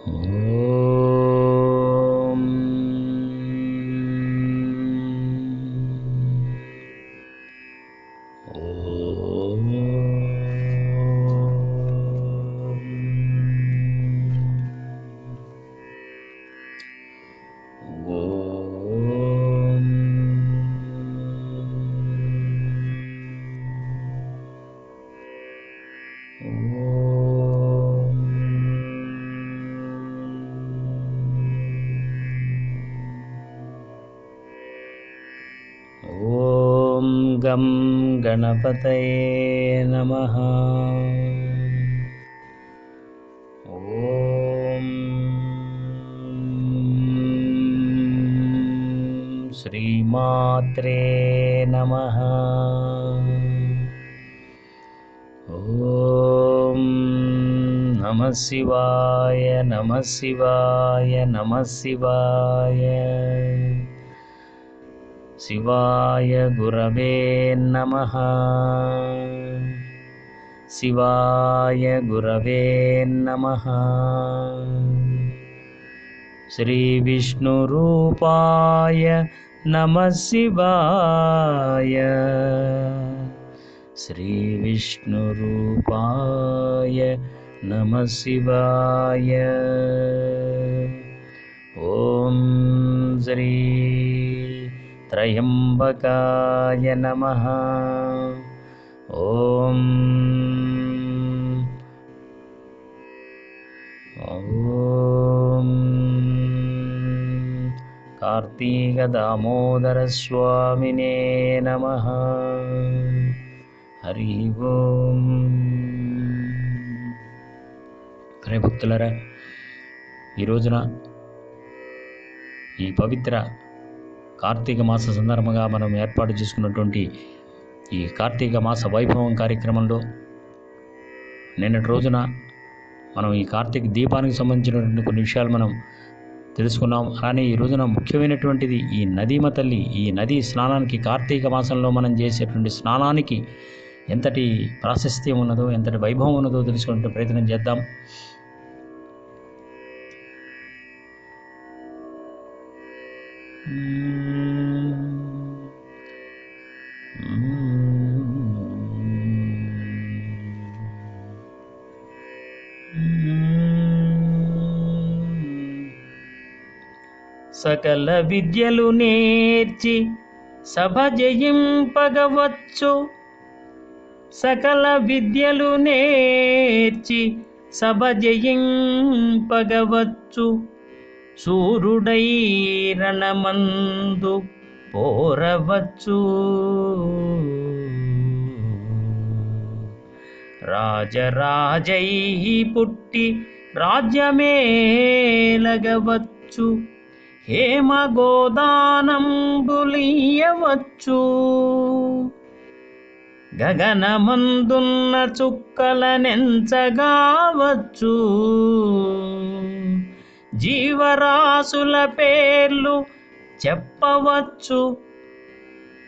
ఓం गणपतये नमः। ॐ श्रीमात्रे नमः। ॐ नमः शिवाय नमः शिवाय नमः शिवाय शिवाय गुरवे नमः। शिवाय गुरवे नमः। श्रीविष्णुरूपाय नमः शिवाय। श्रीविष्णुरूपाय नमः शिवाय। ॐ श्री त्रयम्बकाय नमः ॐ ॐ कार्तीकदामोदरस्वामिने नमः హరి ఓం భక్తులరా ఈ రోజున ఈ పవిత్ర కార్తీక మాస సందర్భంగా మనం ఏర్పాటు చేసుకున్నటువంటి ఈ కార్తీక మాస వైభవం కార్యక్రమంలో నిన్నటి రోజున మనం ఈ కార్తీక దీపానికి సంబంధించినటువంటి కొన్ని విషయాలు మనం తెలుసుకున్నాం. అలానే ఈ రోజున ముఖ్యమైనటువంటిది ఈ నదీమ తల్లి ఈ నదీ స్నానానికి కార్తీక మాసంలో మనం చేసేటువంటి స్నానానికి ఎంతటి ప్రాశస్త్యం ఉన్నదో ఎంతటి వైభవం ఉన్నదో తెలుసుకునే ప్రయత్నం చేద్దాం. సకల విద్యలు నేర్చి సభ జయింపగవచ్చు. సకల విద్యలు నేర్చి సభ జయింపగవచ్చు. సూర్యుడై రణమందు పోరవచ్చు. రాజరాజై పుట్టి రాజ్యమేలగవచ్చు హేమ గోదానంబులియవచ్చు గగనమందున్న చుక్కలనెంచగావచ్చు. జీవరాశుల పేర్లు చెప్పవచ్చు.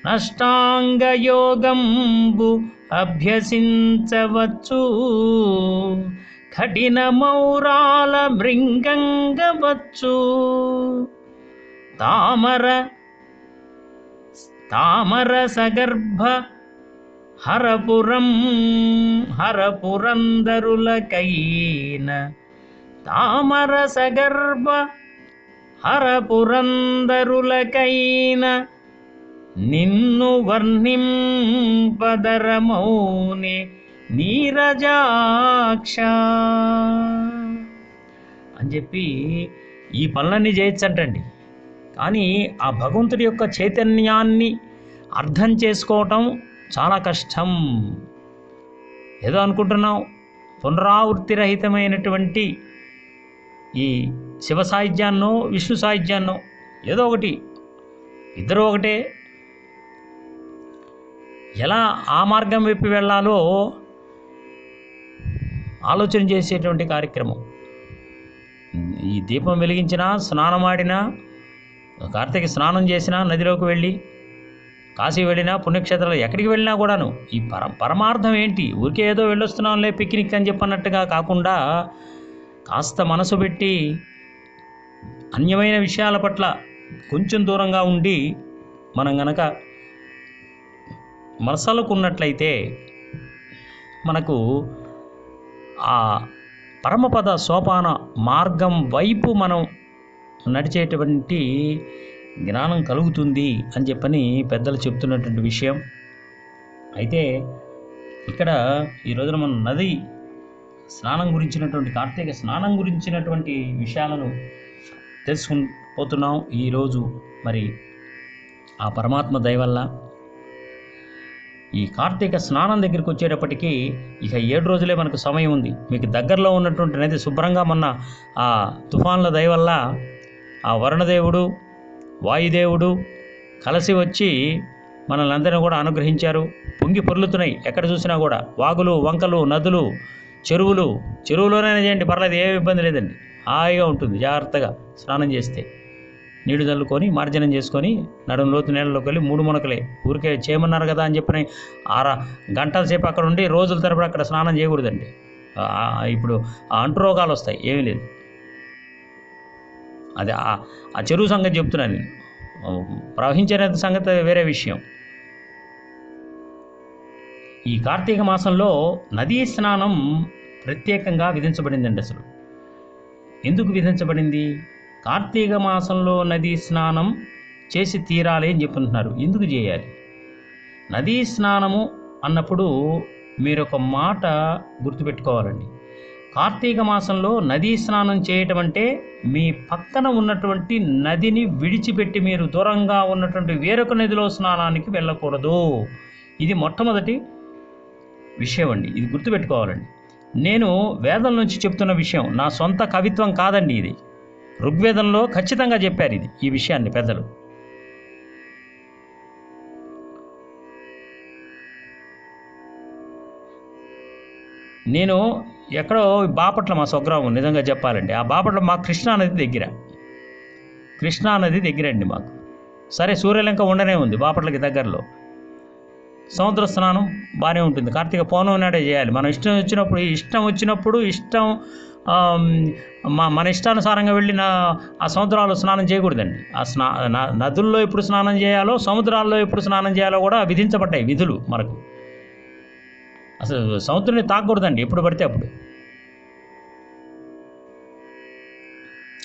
నష్టాంగ యోగంబు అభ్యసించవచ్చు. కఠిన మౌరాల మృంగంగవచ్చు. తామర తామర సగర్భ హరపురం హరపురందరులకైన తామర సగర్భ హరపురందరులకైన నిన్ను వర్ణింపదరమౌని నీరజాక్ష అని చెప్పి ఈ పనులన్నీ చేయొచ్చంటండి. కానీ ఆ భగవంతుడి యొక్క చైతన్యాన్ని అర్థం చేసుకోవటం చాలా కష్టం. ఏదో అనుకుంటున్నాం. పునరావృత్తి రహితమైనటువంటి ఈ శివ సాహిత్యాన్నో విష్ణు సాహిత్యాన్నో ఏదో ఒకటి. ఇద్దరు ఒకటే. ఎలా ఆ మార్గం వైపు వెళ్ళాలో ఆలోచన చేసేటువంటి కార్యక్రమం. ఈ దీపం వెలిగించినా స్నానమాడినా కార్తీక స్నానం చేసినా నదిలోకి వెళ్ళి కాశీ వెళ్ళినా పుణ్యక్షేత్రాలు ఎక్కడికి వెళ్ళినా కూడాను ఈ పర పరమార్థం ఏంటి? ఊరికే ఏదో వెళ్ళొస్తున్నాంలే పిక్నిక్ అని చెప్పన్నట్టుగా కాకుండా కాస్త మనసు పెట్టి అన్యమైన విషయాల పట్ల కొంచెం దూరంగా ఉండి మనం గనక మనసలుకున్నట్లయితే మనకు ఆ పరమపద సోపాన మార్గం వైపు మనం నడిచేటువంటి జ్ఞానం కలుగుతుంది అని చెప్పని పెద్దలు చెప్తున్నటువంటి విషయం. అయితే ఇక్కడ ఈ రోజున మనం నది స్నానం గురించినటువంటి కార్తీక స్నానం గురించినటువంటి విషయాలను తెలుసుకుని పోతున్నాం. ఈరోజు మరి ఆ పరమాత్మ దయవల్ల ఈ కార్తీక స్నానం దగ్గరికి వచ్చేటప్పటికీ ఇక ఏడు రోజులే మనకు సమయం ఉంది. మీకు దగ్గరలో ఉన్నటువంటి నది శుభ్రంగా మొన్న ఆ తుఫాన్ల దయ వల్ల ఆ వరుణదేవుడు వాయుదేవుడు కలిసి వచ్చి మనల్ని అందరినీ కూడా అనుగ్రహించారు. పొంగి పొర్లుతున్నాయి. ఎక్కడ చూసినా కూడా వాగులు వంకలు నదులు చెరువులు చెరువులోనైనా చేయండి పర్లేదు ఏ ఇబ్బంది లేదండి. హాయిగా ఉంటుంది జాగ్రత్తగా స్నానం చేస్తే. నీళ్ళు చల్లుకొని మార్జనం చేసుకొని నడుం లోతు నీళ్ళలోకి వెళ్ళి మూడు మునకలే. ఊరికే చేయమన్నారు కదా అని చెప్పిన ఆర గంటల సేపు అక్కడ ఉండి రోజుల తరపున అక్కడ స్నానం చేయకూడదండి. ఇప్పుడు ఆ అంటు రోగాలు వస్తాయి ఏమీ లేదు. అది ఆ చెరువు సంగతి చెప్తున్నాను నేను. ప్రవహించే సంగతి వేరే విషయం. ఈ కార్తీక మాసంలో నదీ స్నానం ప్రత్యేకంగా విధించబడిందండి అసలు. ఎందుకు విధించబడింది? కార్తీక మాసంలో నదీ స్నానం చేసి తీరాలి అని చెప్పుకుంటున్నారు ఎందుకు చేయాలి? నదీ స్నానము అన్నప్పుడు మీరు ఒక మాట గుర్తుపెట్టుకోవాలండి. కార్తీక మాసంలో నదీ స్నానం చేయటం అంటే మీ పక్కన ఉన్నటువంటి నదిని విడిచిపెట్టి మీరు దూరంగా ఉన్నటువంటి వేరొక నదిలో స్నానానికి వెళ్ళకూడదు. ఇది మొట్టమొదటి. విషయం అండి. ఇది గుర్తుపెట్టుకోవాలండి. నేను వేదం నుంచి చెప్తున్న విషయం నా సొంత కవిత్వం కాదండి ఇది. ఋగ్వేదంలో ఖచ్చితంగా చెప్పారు ఇది ఈ విషయాన్ని పెద్దలు. నేను ఎక్కడో బాపట్ల మా స్వగ్రామం నిజంగా చెప్పాలండి. ఆ బాపట్ల మా కృష్ణా నది దగ్గర. కృష్ణా నది దగ్గరండి మాకు. సరే సూర్యలంక ఉండనే ఉంది బాపట్లకి దగ్గరలో. సముద్ర స్నానం బాగానే ఉంటుంది. కార్తీక పౌర్ణమి నాడే చేయాలి. మనం ఇష్టం వచ్చినప్పుడు ఇష్టం వచ్చినప్పుడు ఇష్టం మా మన ఇష్టానుసారంగా వెళ్ళి నా ఆ సముద్రాల్లో స్నానం చేయకూడదండి. ఆ స్నా నదుల్లో ఎప్పుడు స్నానం చేయాలో సముద్రాల్లో ఎప్పుడు స్నానం చేయాలో కూడా విధించబడ్డాయి విధులు మనకు. అసలు సముద్రాన్ని తాకూడదండి ఎప్పుడు పడితే అప్పుడు.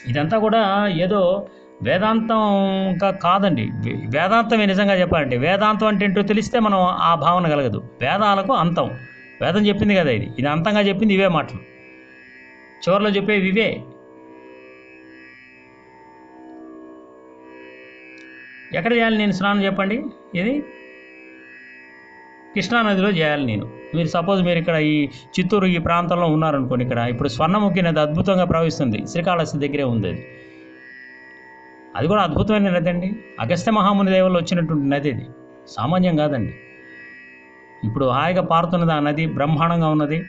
ఇదంతా కూడా ఏదో వేదాంతంగా కాదండి. వేదాంతం వేదాంతమే నిజంగా చెప్పాలంటే వేదాంతం అంటే ఏంటో తెలిస్తే మనం ఆ భావన కలగదు. వేదాలకు అంతం. వేదం చెప్పింది కదా ఇది. ఇది అంతంగా చెప్పింది ఇవే మాటలు. చివరిలో చెప్పేవి ఇవే. ఎక్కడ చేయాలి నేను స్నానం చెప్పండి? ఇది కృష్ణానదిలో చేయాలి నేను. మీరు సపోజ్ మీరు ఇక్కడ ఈ చిత్తూరు ఈ ప్రాంతంలో ఉన్నారనుకోండి ఇక్కడ ఇప్పుడు స్వర్ణముఖి నది అద్భుతంగా ప్రవహిస్తుంది. శ్రీకాళహస్తి దగ్గరే ఉంది అది. అది కూడా అద్భుతమైన నది అండి. అగస్త్య మహాముని దేవుళ్ళు వచ్చినటువంటి నది ఇది. సామాన్యం కాదండి. ఇప్పుడు హాయిగా పారుతున్నది ఆ నది బ్రహ్మాండంగా ఉన్నది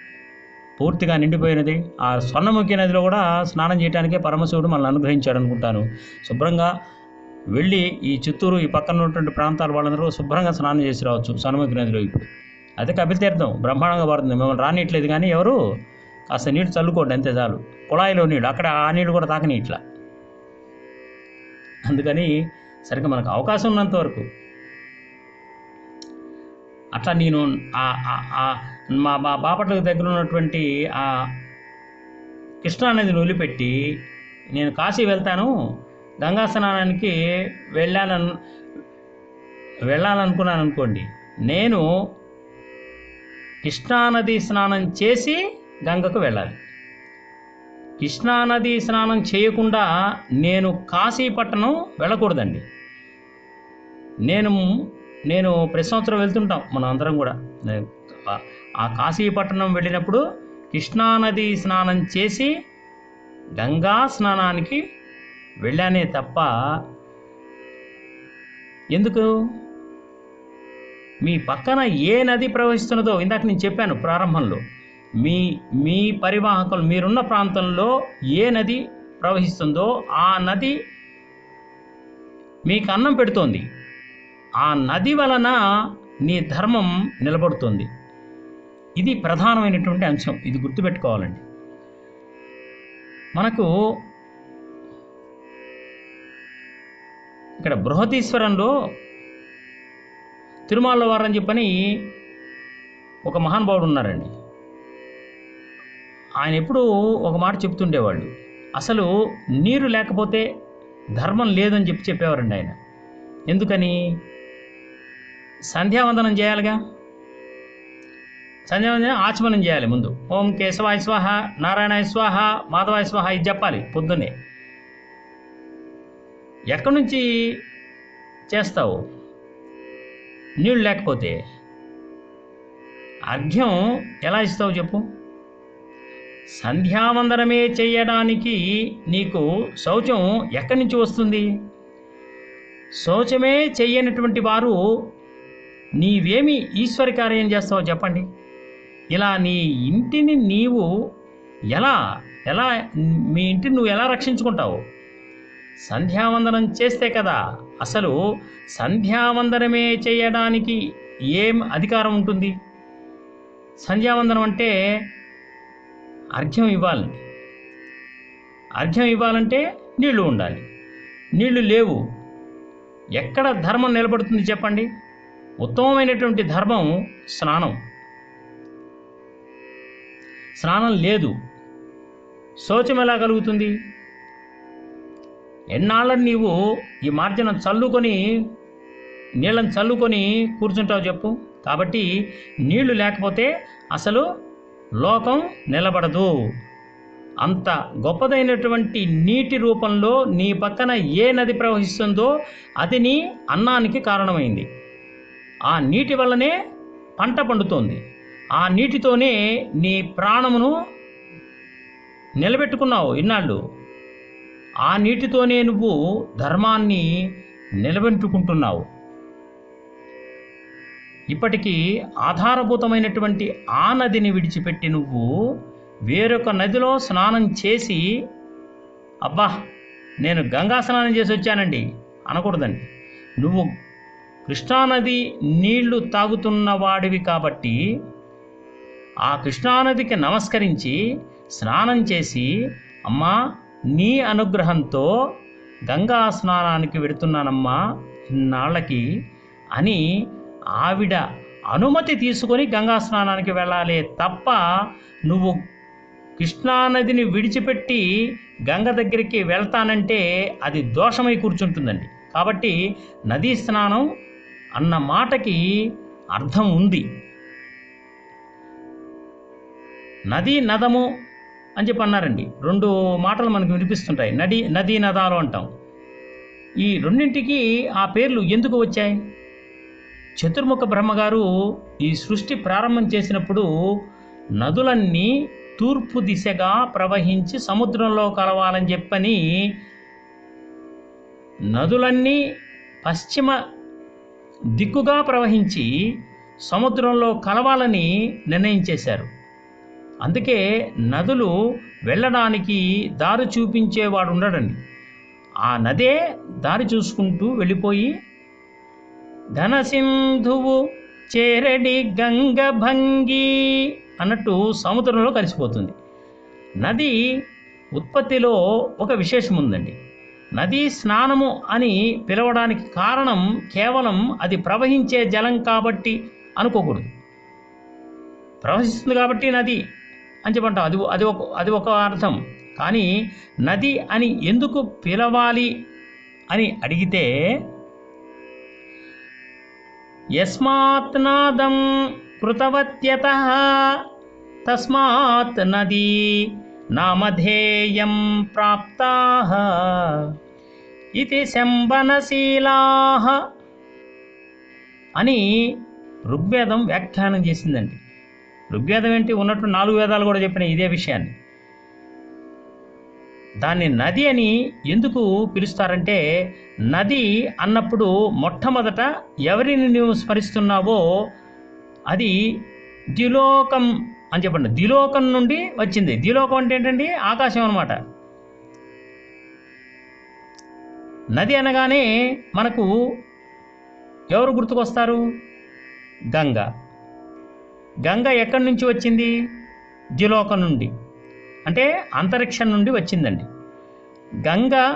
పూర్తిగా నిండిపోయినది. ఆ స్వర్ణముఖి నదిలో కూడా స్నానం చేయడానికే పరమశివుడు మనల్ని అనుగ్రహించాడు అనుకుంటాను. శుభ్రంగా వెళ్ళి ఈ చిత్తూరు ఈ పక్కన ఉన్నటువంటి ప్రాంతాల వాళ్ళందరూ శుభ్రంగా స్నానం చేసి రావచ్చు స్వర్ణముఖి నదిలో ఇప్పుడు. అదే కపిలతీర్థం బ్రహ్మాండంగా పడుతుంది మిమ్మల్ని రానిట్లేదు కానీ ఎవరు? కాస్త నీళ్ళు చల్లుకోండి అంతే చాలు. కుళాయిలో నీళ్ళు అక్కడ ఆ నీళ్ళు కూడా తాకని ఇట్లా అందుకని సరిగ్గా మనకు అవకాశం ఉన్నంత వరకు. అట్లా నేను మా మా బాపట్లకు దగ్గర ఉన్నటువంటి ఆ కృష్ణానదిని వదిలిపెట్టి నేను కాశీ వెళ్తాను. గంగా స్నానానికి వెళ్ళాలను వెళ్ళాలనుకున్నాను అనుకోండి. నేను కృష్ణానది స్నానం చేసి గంగకు వెళ్ళాలి. కృష్ణానది స్నానం చేయకుండా నేను కాశీపట్టణం వెళ్ళకూడదండి. నేను నేను ప్రతి సంవత్సరం వెళ్తుంటాం మనం అందరం కూడా. ఆ- కాశీపట్టణం వెళ్ళినప్పుడు కృష్ణానది స్నానం చేసి గంగా స్నానానికి వెళ్ళానే తప్ప ఎందుకు? మీ పక్కన ఏ నది ప్రవహిస్తున్నదో ఇందాక నేను చెప్పాను ప్రారంభంలో. మీ మీ పరివాహకులు మీరున్న ప్రాంతంలో ఏ నది ప్రవహిస్తుందో ఆ నది మీకు అన్నం పెడుతోంది. ఆ నది వలన నీ ధర్మం నిలబడుతుంది. ఇది ప్రధానమైనటువంటి అంశం. ఇది గుర్తుపెట్టుకోవాలండి. మనకు ఇక్కడ బృహతీశ్వరంలో తిరుమల వారని చెప్పని ఒక మహానుభావుడు ఉన్నారండి. ఆయన ఎప్పుడూ ఒక మాట చెప్తుండేవాళ్ళు. అసలు నీరు లేకపోతే ధర్మం లేదని చెప్పి చెప్పేవారండి ఆయన. ఎందుకని? సంధ్యావందనం చేయాలిగా? సంధ్యావందనం ఆచమనం చేయాలి ముందు. ఓం కేశవాయ స్వాహ నారాయణాయ స్వాహ మాధవాయ స్వాహ ఇది చెప్పాలి పొద్దున్నే. ఎక్కడి నుంచి చేస్తావు? నీళ్ళు లేకపోతే. అర్ఘ్యం ఎలా ఇస్తావు చెప్పు? సంధ్యావందనమే చేయడానికి నీకు శౌచం ఎక్కడి నుంచి వస్తుంది? శౌచమే చెయ్యనటువంటి వారు నీవేమి ఈశ్వర కార్యం చేస్తావో చెప్పండి. ఇలా నీ ఇంటిని నీవు ఎలా ఎలా మీ ఇంటిని నువ్వు ఎలా రక్షించుకుంటావు? సంధ్యావందనం చేస్తే కదా అసలు సంధ్యావందనమే చేయడానికి ఏం అధికారం ఉంటుంది? సంధ్యావందనం అంటే అర్ఘ్యం ఇవ్వాలి అర్ఘ్యం ఇవ్వాలంటే నీళ్ళు ఉండాలి. నీళ్ళు లేవు. ఎక్కడ ధర్మం నిలబడుతుంది చెప్పండి? ఉత్తమమైనటువంటి ధర్మం స్నానం. స్నానం లేదు. శోచం ఎలా కలుగుతుంది? ఎన్నాళ్ళని నీవు ఈ మార్జనం చల్లుకొని నీళ్ళని చల్లుకొని కూర్చుంటావు చెప్పు. కాబట్టి నీళ్ళు లేకపోతే అసలు లోకం నిలబడదు. అంత గొప్పదైనటువంటి నీటి రూపంలో నీ పక్కన ఏ నది ప్రవహిస్తుందో అది నీ అన్నానికి కారణమైంది. ఆ నీటి వల్లనే పంట పండుతోంది. ఆ నీటితోనే నీ ప్రాణమును నిలబెట్టుకున్నావు ఇన్నాళ్ళు. ఆ నీటితోనే నువ్వు ధర్మాన్ని నిలబెట్టుకుంటున్నావు. ఇప్పటికీ ఆధారభూతమైనటువంటి ఆ నదిని విడిచిపెట్టి నువ్వు వేరొక నదిలో స్నానం చేసి అబ్బా నేను గంగా స్నానం చేసి వచ్చానండి అనకూడదండి. నువ్వు కృష్ణానది నీళ్ళు తాగుతున్న వాడివి కాబట్టి ఆ కృష్ణానదికి నమస్కరించి స్నానం చేసి అమ్మా నీ అనుగ్రహంతో గంగా స్నానానికి వెడుతున్నానమ్మా ఇన్నాళ్ళకి అని ఆవిడ అనుమతి తీసుకొని గంగా స్నానానికి వెళ్ళాలి తప్ప నువ్వు కృష్ణానదిని విడిచిపెట్టి గంగ దగ్గరికి వెళ్తానంటే అది దోషమై కూర్చుంటుందండి. కాబట్టి నదీ స్నానం అన్న మాటకి అర్థం ఉంది. నది నదము అని చెప్పి అన్నారండి. రెండు మాటలు మనకు వినిపిస్తుంటాయి. నది నదీ నదాలు అంటాం. ఈ రెండింటికి ఆ పేర్లు ఎందుకు వచ్చాయి? చతుర్ముఖ బ్రహ్మగారు ఈ సృష్టి ప్రారంభం చేసినప్పుడు నదులన్నీ తూర్పు దిశగా ప్రవహించి సముద్రంలో కలవాలని చెప్పని నదులన్నీ పశ్చిమ దిక్కుగా ప్రవహించి సముద్రంలో కలవాలని నిర్ణయం చేశారు. అందుకే నదులు వెళ్ళడానికి దారి చూపించేవాడు ఉండడండి. ఆ నదే దారి చూసుకుంటూ వెళ్ళిపోయి ఘనసింధువు చేరడి గంగ భంగి అన్నట్టు సముద్రంలో కలిసిపోతుంది. నది ఉత్పత్తిలో ఒక విశేషం ఉందండి నదీ స్నానము అని పిలవడానికి కారణం కేవలం అది ప్రవహించే జలం కాబట్టి అనుకోకూడదు. ప్రవహిస్తుంది కాబట్టి నది అని చెప్పంటాం. అది అది ఒక అది ఒక అర్థం. కానీ నది అని ఎందుకు పిలవాలి అని అడిగితే యస్మాత్ నాదం కృతవత్యత తస్మాత్ నదీ నామధేయం ప్రాప్తా ఇది శంబనశీలా అని ఋగ్వేదం వ్యాఖ్యానం చేసిందండి. ఋగ్వేదం ఏంటి? ఉన్నట్టు నాలుగు వేదాలు కూడా చెప్పిన ఇదే విషయాన్ని. దాన్ని నది అని ఎందుకు పిలుస్తారంటే నది అన్నప్పుడు మొట్టమొదట ఎవరిని నువ్వు స్మరిస్తున్నావో అది ద్విలోకం అని చెప్పండి. ద్విలోకం నుండి వచ్చింది. ద్విలోకం అంటే ఏంటండి? ఆకాశం అన్నమాట. నది అనగానే మనకు ఎవరు గుర్తుకొస్తారు? గంగ. గంగ ఎక్కడి నుంచి వచ్చింది? ద్విలోకం నుండి. అంటే అంతరిక్షం నుండి వచ్చిందండి. గంగ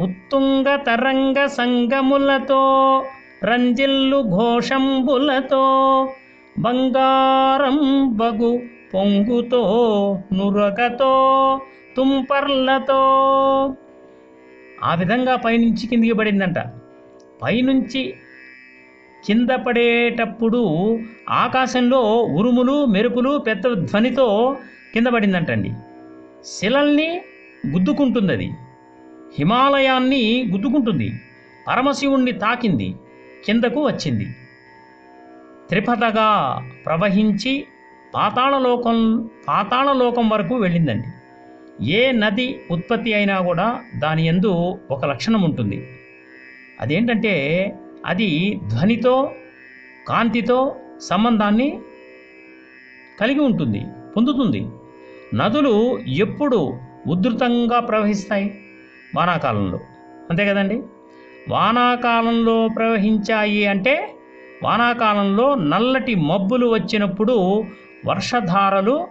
ఉత్తుంగ తరంగ సంగములతో రంజిల్లు ఘోషంబులతో బంగారం బగు పొంగుతో నురగతో తుంపర్లతో. ఆ విధంగా పైనుంచి కిందికి పడిందంట. పైనుంచి కింద పడేటప్పుడు ఆకాశంలో ఉరుములు మెరుపులు పెద్ద ధ్వనితో కింద పడిందంటండి. శిలల్ని గుద్దుకుంటుంది అది హిమాలయాన్ని గుద్దుకుంటుంది. పరమశివుణ్ణి తాకింది. కిందకు వచ్చింది. త్రిపథగా ప్రవహించి పాతాళలోకం పాతాళలోకం వరకు వెళ్ళిందండి. ఏ నది ఉత్పత్తి అయినా కూడా దాని ఎందు ఒక లక్షణం ఉంటుంది. అదేంటంటే అది ధ్వనితో కాంతితో సంబంధాన్ని కలిగి ఉంటుంది పొందుతుంది. నదులు ఎప్పుడు ఉధృతంగా ప్రవహిస్తాయి? వానాకాలంలో. అంతే కదండి? వానాకాలంలో ప్రవహించాయి అంటే వానాకాలంలో నల్లటి మబ్బులు వచ్చినప్పుడు వర్షధారలు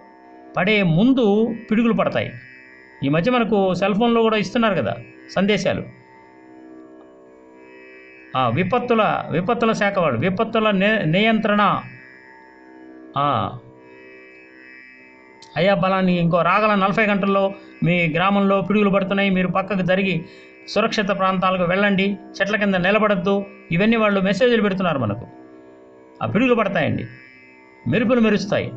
పడే ముందు పిడుగులు పడతాయి. ఈ మధ్య మనకు సెల్ ఫోన్లో కూడా ఇస్తున్నారు కదా సందేశాలు. విపత్తుల విపత్తుల శాఖ వాళ్ళు విపత్తుల ని- నియంత్రణ. అయ్యా బలాన్ని ఇంకో రాగల నలభై గంటల్లో మీ గ్రామంలో పిడుగులు పడుతున్నాయి. మీరు పక్కకు జరిగి సురక్షిత ప్రాంతాలకు వెళ్ళండి. చెట్ల కింద నిలబడద్దు. ఇవన్నీ వాళ్ళు మెసేజ్లు పెడుతున్నారు మనకు. ఆ పిడుగులు పడతాయండి. మెరుపులు మెరుస్తాయి.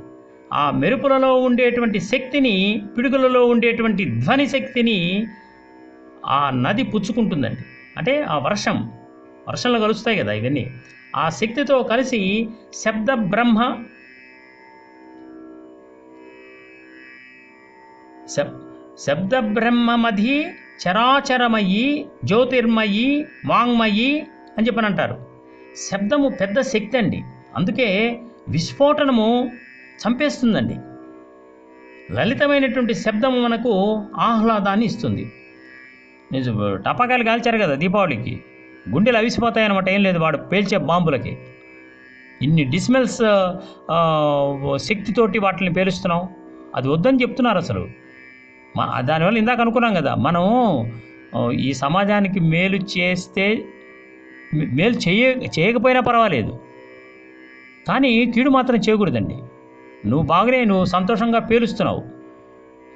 ఆ మెరుపులలో ఉండేటువంటి శక్తిని పిడుగులలో ఉండేటువంటి ధ్వని శక్తిని ఆ నది పుచ్చుకుంటుందండి. అంటే ఆ వర్షం వర్షంలో కలుస్తాయి కదా ఇవన్నీ. ఆ శక్తితో కలిసి శబ్ద బ్రహ్మ శబ్ శబ్ద బ్రహ్మమధి చరాచరమయి జ్యోతిర్మయి వాంగ్మయి అని చెప్పని అంటారు శబ్దము పెద్ద శక్తి అండి. అందుకే విస్ఫోటనము చంపేస్తుందండి. లలితమైనటువంటి శబ్దము మనకు ఆహ్లాదాన్ని ఇస్తుంది. టపాకాయలు కాల్చారు కదా దీపావళికి. గుండెలు అవిసిపోతాయి అనమాట ఏం లేదు వాడు పేల్చే బాంబులకి. ఇన్ని డిస్మెల్స్ శక్తితోటి వాటిని పేలుస్తున్నాం అది వద్దని చెప్తున్నారు అసలు. దానివల్ల ఇందాక అనుకున్నాం కదా మనం ఈ సమాజానికి మేలు చేస్తే మేలు చేయ చేయకపోయినా పర్వాలేదు. కానీ కీడు మాత్రం చేయకూడదండి. నువ్వు బాగానే నువ్వు సంతోషంగా పేలుస్తున్నావు.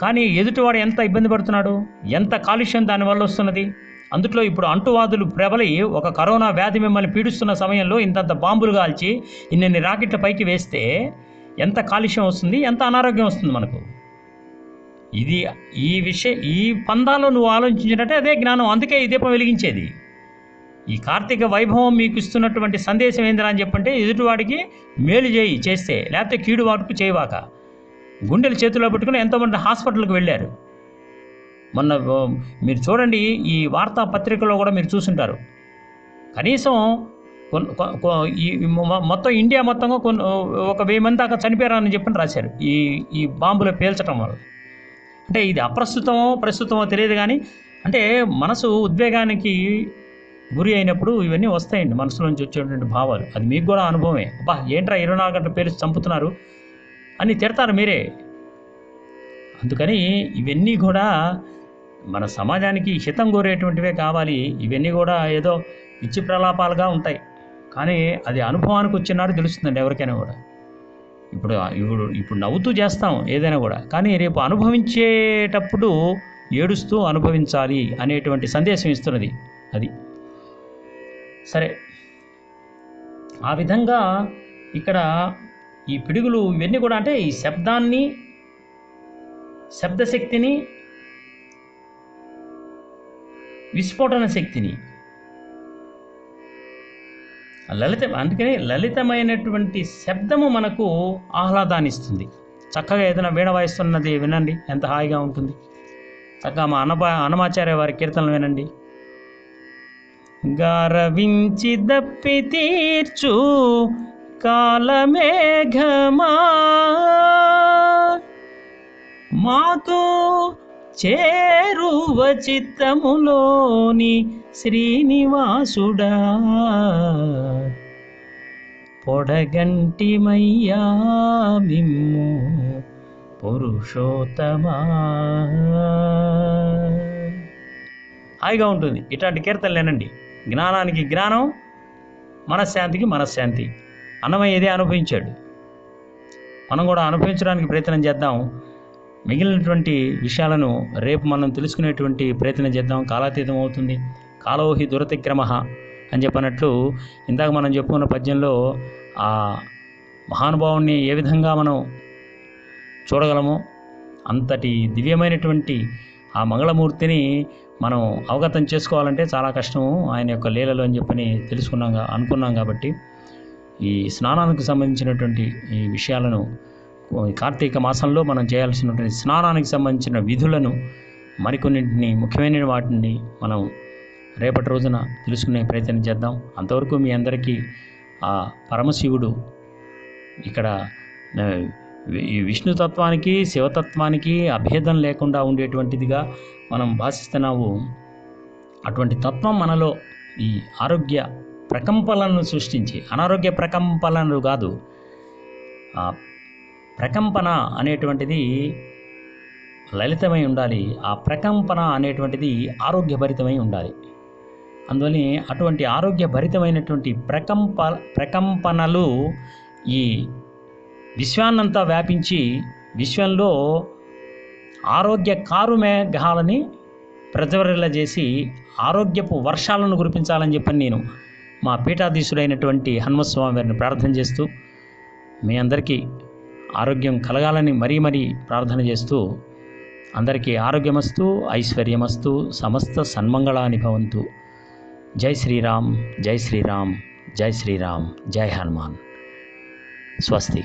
కానీ ఎదుటివాడు ఎంత ఇబ్బంది పడుతున్నాడు ఎంత కాలుష్యం దానివల్ల వస్తున్నది? అందుట్లో ఇప్పుడు అంటువాదులు ప్రబలి ఒక కరోనా వ్యాధి మిమ్మల్ని పీడిస్తున్న సమయంలో ఇంతంత బాంబులు కాల్చి ఇన్ని రాకెట్ల పైకి వేస్తే ఎంత కాలుష్యం వస్తుంది ఎంత అనారోగ్యం వస్తుంది మనకు? ఇది ఈ విషయం ఈ పందాలో నువ్వు ఆలోచించినట్టే అదే జ్ఞానం. అందుకే ఈ దీపం వెలిగించేది. ఈ కార్తీక వైభవం మీకు ఇస్తున్నటువంటి సందేశం ఏందిరా అని చెప్పంటే ఎదుటివాడికి మేలు చేయి చేస్తే లేకపోతే కీడు వాటుకు చేయవాక. గుండెలు చేతిలో పెట్టుకుని ఎంతోమంది హాస్పిటల్కి వెళ్ళారు. మొన్న మీరు చూడండి ఈ వార్తాపత్రికలో కూడా మీరు చూసుంటారు. కనీసం కొన్- కొ- కొ- ఈ మొత్తం ఇండియా మొత్తంగా కొన్ని ఒక వెయ్యి మంది దాకా చనిపోయారని చెప్పని రాశారు. ఈ ఈ బాంబులు పేల్చడం వల్ల. అంటే ఇది అప్రస్తుతమో ప్రస్తుతమో తెలియదు కానీ అంటే మనసు ఉద్వేగానికి గురి అయినప్పుడు ఇవన్నీ వస్తాయండి మనసులోంచి వచ్చేటువంటి భావాలు. అది మీకు కూడా అనుభవమే. అబ్బా ఏంట్రా ఇరవై నాలుగు గంటల పేరు చంపుతున్నారు? అని తిడతారు మీరే. అందుకని ఇవన్నీ కూడా మన సమాజానికి హితం కోరేటువంటివే కావాలి. ఇవన్నీ కూడా ఏదో ఇచ్చి ప్రలాపాలుగా ఉంటాయి. కానీ అది అనుభవానికి వచ్చినాడు తెలుస్తుందండి ఎవరికైనా కూడా. ఇప్పుడు ఇప్పుడు ఇప్పుడు నవ్వుతూ చేస్తాం ఏదైనా కూడా. కానీ రేపు అనుభవించేటప్పుడు ఏడుస్తూ అనుభవించాలి అనేటువంటి సందేశం ఇస్తున్నది అది. సరే. ఆ విధంగా ఇక్కడ ఈ పిడుగులు ఇవన్నీ కూడా అంటే ఈ శబ్దాన్ని శబ్దశక్తిని విస్ఫోటన శక్తిని లలిత అందుకని లలితమైనటువంటి శబ్దము మనకు ఆహ్లాదాన్ని ఇస్తుంది చక్కగా ఏదైనా వీణ వాయిస్తున్నది వినండి ఎంత హాయిగా ఉంటుంది. చక్కగా మా అన్నపా అన్నమాచార్య వారి కీర్తనలు వినండి. గారవించి దప్పి తీర్చు కాలమేఘమా మాతో చేరువ చిత్తములోని శ్రీనివాసుడా. పొడగంటిమయ్యా మిమ్ము పురుషోత్తమా. హాయిగా ఉంటుంది. ఇట్లాంటి కీర్తనలు లేనండి. జ్ఞానానికి జ్ఞానం మనశ్శాంతికి మనశ్శాంతి. అన్నమయ్య ఇదే అనుభవించాడు. మనం కూడా అనుభవించడానికి ప్రయత్నం చేద్దాం. మిగిలినటువంటి విషయాలను రేపు మనం తెలుసుకునేటువంటి ప్రయత్నం చేద్దాం. కాలాతీతం అవుతుంది. కాలోహి దురతిక్రమ అని చెప్పినట్లు ఇందాక మనం చెప్పుకున్న పద్యంలో ఆ మహానుభావుణ్ణి ఏ విధంగా మనం చూడగలమో అంతటి దివ్యమైనటువంటి ఆ మంగళమూర్తిని మనం అవగతం చేసుకోవాలంటే చాలా కష్టము. ఆయన యొక్క లీలలు అని చెప్పని తెలుసుకున్నాం అనుకున్నాం కాబట్టి ఈ స్నానానికి సంబంధించినటువంటి ఈ విషయాలను కార్తీక మాసంలో మనం చేయాల్సినటువంటి స్నానానికి సంబంధించిన విధులను మరికొన్నింటిని ముఖ్యమైన వాటిని మనం రేపటి రోజున తెలుసుకునే ప్రయత్నం చేద్దాం. అంతవరకు మీ అందరికీ ఆ పరమశివుడు ఇక్కడ ఈ విష్ణుతత్వానికి శివతత్వానికి అభేదం లేకుండా ఉండేటువంటిదిగా మనం భాషిస్తున్నాము. అటువంటి తత్వం మనలో ఈ ఆరోగ్య ప్రకంపనలను సృష్టించి అనారోగ్య ప్రకంపనలు కాదు ప్రకంపన అనేటువంటిది లలితమై ఉండాలి. ఆ ప్రకంపన అనేటువంటిది ఆరోగ్యభరితమై ఉండాలి. అందువలన అటువంటి ఆరోగ్య భరితమైనటువంటి ప్రకంప ప్రకంపనలు ఈ విశ్వాన్నంతా వ్యాపించి విశ్వంలో ఆరోగ్య కారు మేఘాలని ప్రజ్వరిల్లజేసి ఆరోగ్యపు వర్షాలను కురిపించాలని చెప్పని నేను మా పీఠాధీశుడైనటువంటి హనుమస్వామి వారిని ప్రార్థన చేస్తూ మీ అందరికీ ఆరోగ్యం కలగాలని మరీ మరీ ప్రార్థన చేస్తూ అందరికీ ఆరోగ్యమస్తు ఐశ్వర్యమస్తు సమస్త సన్మంగళాని భవంతు. जय श्री राम जय श्री राम जय श्री राम जय हनुमान। स्वस्ति।